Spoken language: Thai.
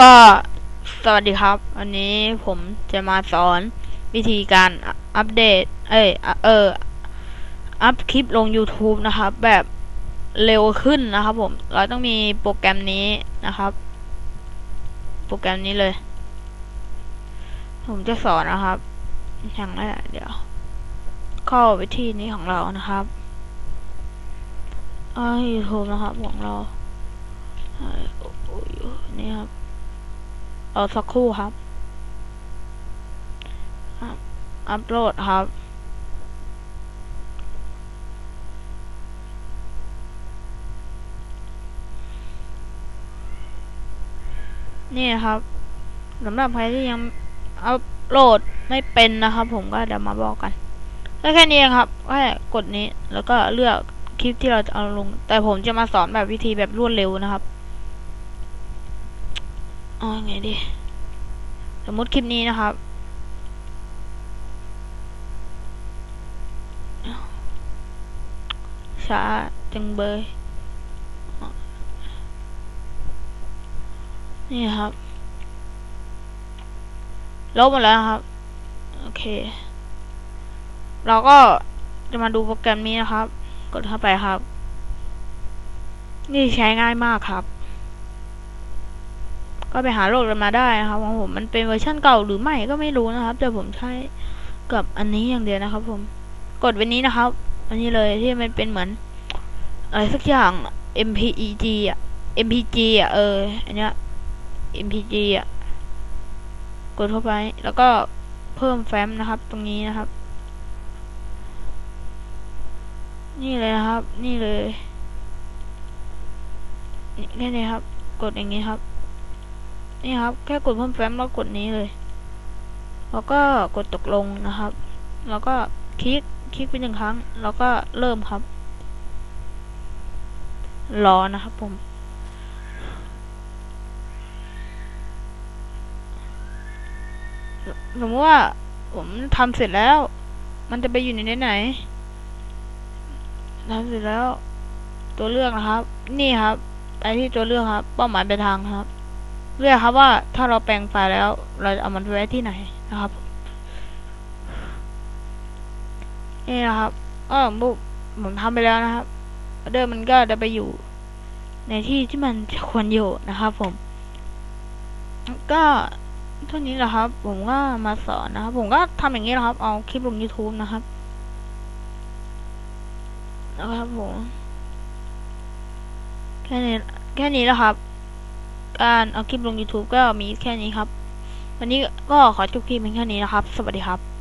ก็สวัสดีครับ วันนี้ผมจะมาสอนวิธีการอัปเดต เอ้ยอเออ อัพคลิปลง YouTube นะครับ แบบเร็วขึ้นนะครับผม เราต้องมีโปรแกรมนี้นะครับ โปรแกรมนี้เลย ผมจะสอนนะครับ อย่างแรกเดี๋ยว เข้าไปที่นี้ของเรานะครับอ่า YouTube นะครับของเราอ่าโอ้ยนี่ครับ เอสักครู่ครับ อัพโหลดครับ นี่ครับสำหรับใครที่ยังอัพโหลดไม่เป็นนะครับ ผมก็เดี๋ยวมาบอกกันก็แค่นี้เองครับแค่กดนี้แล้วก็เลือกคลิปที่เราจะเอาลง แต่ผมจะมาสอนแบบวิธีแบบรวดเร็วนะครับ เอาไงดี สมมติคลิปนี้นะครับช้าจังเบยนี่ครับ ลบหมดแล้วครับ โอเค เราก็จะมาดูโปรแกรมนี้นะครับ กดเข้าไปครับ นี่ใช้ง่ายมากครับ ก็ไปหาโหลดกันมาได้นะครับของผมมันเป็นเวอร์ชันเก่าหรือไม่ก็ไม่รู้นะครับ แต่ผมใช้กับอันนี้อย่างเดียวนะครับ ผมกดไว้นี้นะครับ อันนี้เลยที่มันเป็นเหมือนอะไรสักอย่าง MPEG อะ MPG อะเอออันเนี้ย MPG อะกดเข้าไป แล้วก็เพิ่มแฟ้มนะครับ ตรงนี้นะครับ นี่เลยนะครับ นี่เลยนี่แค่นี้ครับ กดอย่างนี้ครับ นี่ครับ แค่กดเพิ่มแฟ้มแล้วกดนี้เลย แล้วก็กดตกลงนะครับ แล้วก็คลิกคลิกไปหนึ่งครั้ง แล้วก็เริ่มครับ รอนะครับผมสมมติว่าผมทำเสร็จแล้ว มันจะไปอยู่ในไหนทำเสร็จแล้ว ตัวเลือกนะครับ นี่ครับ ไปที่ตัวเลือกครับ เป้าหมายปทางครับ เลือกครับว่าถ้าเราแปลงไฟแล้ว เราจะเอามันไว้ที่ไหนนะครับนี่นะครับก็บุผมทำไปแล้วนะครับเดิมมันก็จะไปอยู่ ในที่ที่มันควรอยู่นะครับผม ก็เท่านี้แหละครับ ผมก็มาสอนนะครับ ผมก็ทำอย่างนี้นะครับ เอาคลิปลง YouTube นะครับนะครับผมแค่นี้แค่นี้แหละครับ การเอาคลิปลง YouTube ก็มีแค่นี้ครับ วันนี้ก็ขอจบคลิปเพียงแค่นี้นะครับ สวัสดีครับ